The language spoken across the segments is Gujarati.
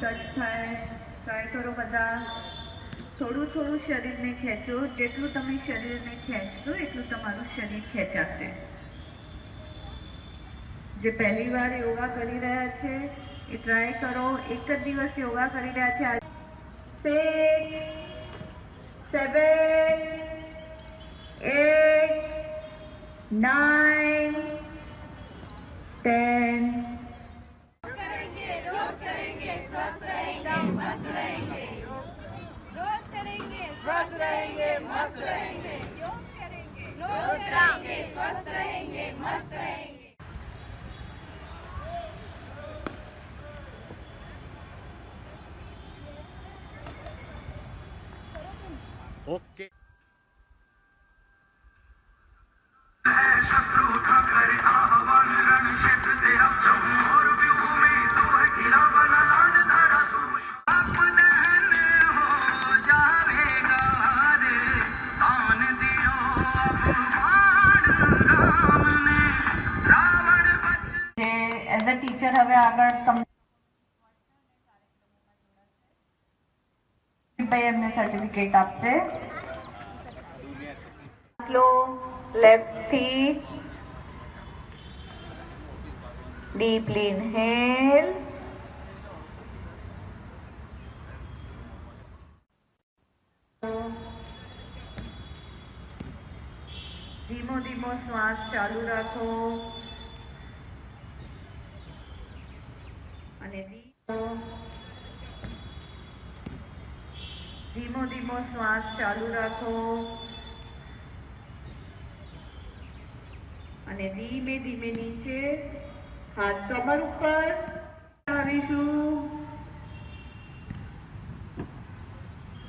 ટચ થાય, ટ્રાય કરો બધા. થોડું થોડું શરીરને ખેંચો. જેટલું તમે શરીરને ખેંચશો, એટલું તમારું શરીર ખેંચાશે. જે પહેલી વાર યોગા કરી રહ્યા છે, એ ટ્રાય કરો. એક જ દિવસ યોગા કરી રહ્યા છે. આજે સિક્સ સેવન એટ નાઇન मस्त रहेंगे योग करेंगे रोज करेंगे स्वस्थ रहेंगे मस्त रहेंगे એઝ અ ટીચર હવે આગળ તમને ભાઈ એમને સર્ટિફિકેટ આપશે સ્લો લેફ્ટથી ડીપલી ઇનહેલ ધીમો ધીમો શ્વાસ ચાલુ રાખો અને ધીમો ધીમો શ્વાસ ચાલુ રાખો. અને ધીમે ધીમે નીચે હાથ કમર ઉપર આવીશું.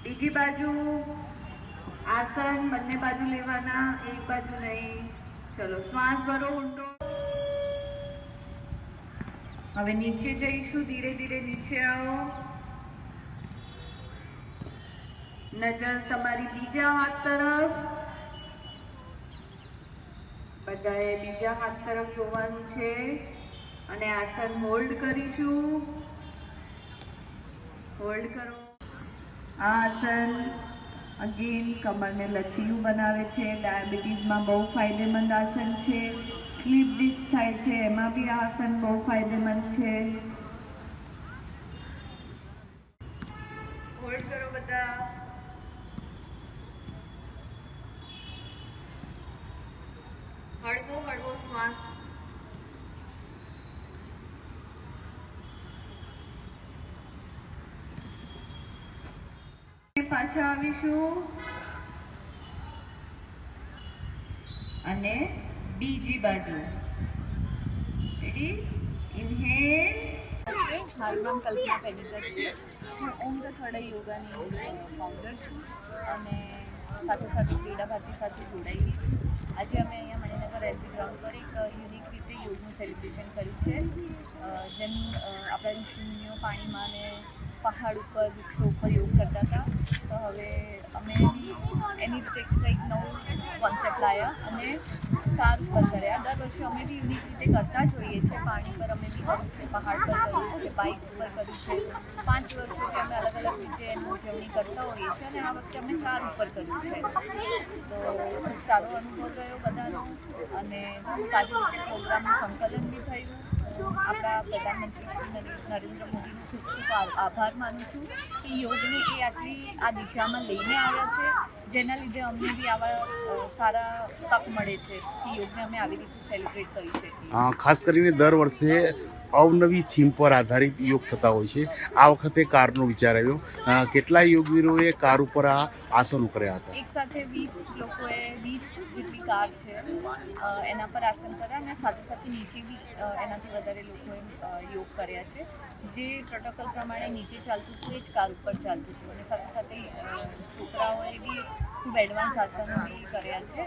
બીજી બાજુ આસન બંને બાજુ લેવાના, એક બાજુ નહીં. ચલો, શ્વાસ ભરો ઊંડો હવે નીચે જઈશું, ધીરે ધીરે નીચે આવો. નજર તમારી બીજા હાથ તરફ. બધાએ બીજા હાથ તરફ જોવાનું છે અને આસન હોલ્ડ કરીશું. હોલ્ડ કરો. આ આસન અગેન કમરને લચીલું બનાવે છે. ડાયાબિટીસમાં બહુ ફાયદેમંદ આસન છે. સ્લીપ ડિસ્ક થાય છે એમાં બી આ આસન બહુ ફાયદેમંદ છે. હોલ્ડ કરો બધા. હળવો હળવો શ્વાસ. પાછા આવીશું. અને બીજી બાજુ. ઇન્હેલ મારું નામ કલ્પના પેડિકર છે. હું ઓમ ધ યોગાની ફાઉન્ડર છું અને સાથે સાથે ક્રીડા ભારતી સાથે જોડાયેલી છું. આજે અમે અહીંયા મણિનગર એલજી ગ્રાઉન્ડ પર એક યુનિક રીતે યોગનું સેલિબ્રેશન કર્યું છે. જેમ આપણા ઋષિમુનિઓ પાણીમાં ને પહાડ ઉપર, વૃક્ષો ઉપર યોગ કરતા હતા. તો હવે અમે એની રીતે કંઈક નવું કોન્સેપ્ટ લાવ્યા અને કાર ઉપર કર્યા. દર વર્ષે અમે બી યુનિક રીતે કરતા જ હોઈએ છીએ. પાણી પર અમે બી કર્યું છે, પહાડ પર કર્યું છે બાઇક ઉપર કર્યું છે. પાંચ વર્ષોથી અમે અલગ અલગ રીતે એની ઉજવણી કરતા હોઈએ છીએ અને આ વખતે અમે કાર ઉપર કર્યું છે. તો ખૂબ સારો અનુભવ રહ્યો બધાનો. અને સારી રીતે પ્રોગ્રામનું સંકલન બી થયું. આપણા પ્રધાનમંત્રી શ્રી નરે- નરેન્દ્ર મોદીનો ખૂબ ખૂબ આભાર માનું છું કે યોગને એ આટલી આ દિશામાં લઈને આવ્યા છે. જેના લીધે અમને બી આવા સારા તક મળે છે કે યોગને અમે આવી રીતે સેલિબ્રેટ કરી શકીએ. ખાસ કરીને દર વર્ષે અવનવી થીમ પર આધારિત યોગ થતા હોય છે. આ વખતે કારનો વિચાર આવ્યો. કેટલાય યોગવીરોએ કાર ઉપર આ આસનો કર્યા હતા? એક સાથે વીસ લોકોએ વીસ જેટલી કાર છે. એના પર આસન કર્યા અને સાથે સાથે નીચે બી એનાથી વધારે લોકોએ યોગ કર્યા છે. જે પ્રોટોકોલ પ્રમાણે નીચે ચાલતું હતું, એ જ કાર ઉપર ચાલતું હતું. અને સાથે સાથે છોકરાઓએ બી ખૂબ એડવાન્સ આસનો બી કર્યા છે.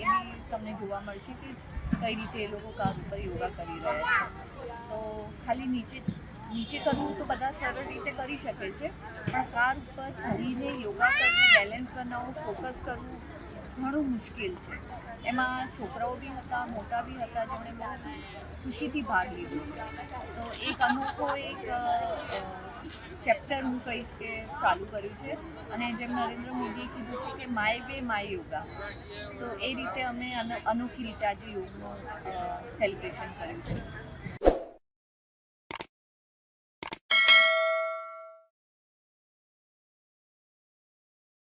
એ તમને જોવા મળશે કે કઈ રીતે એ લોકો કાર ઉપર યોગા કરી રહ્યા છે. તો ખાલી નીચે નીચે કરવું તો બધા સરળ રીતે કરી શકે છે, પણ કાર ઉપર ચડીને યોગા કરવું બેલેન્સ બનાવવું ફોકસ કરવું ઘણું મુશ્કેલ છે. એમાં છોકરાઓ બી હતા, મોટા બી હતા, જેમણે બહુ ખુશીથી ભાગ લીધો છે. તો એક અનોખો એક ચેપ્ટર હું કહીશ કે ચાલુ કર્યું છે. અને જેમ નરેન્દ્ર મોદીએ કીધું છે કે માય વે, માય યોગા. તો એ રીતે અમે અનો- અનોખી રીતે આજે યોગનું સેલિબ્રેશન કર્યું છે.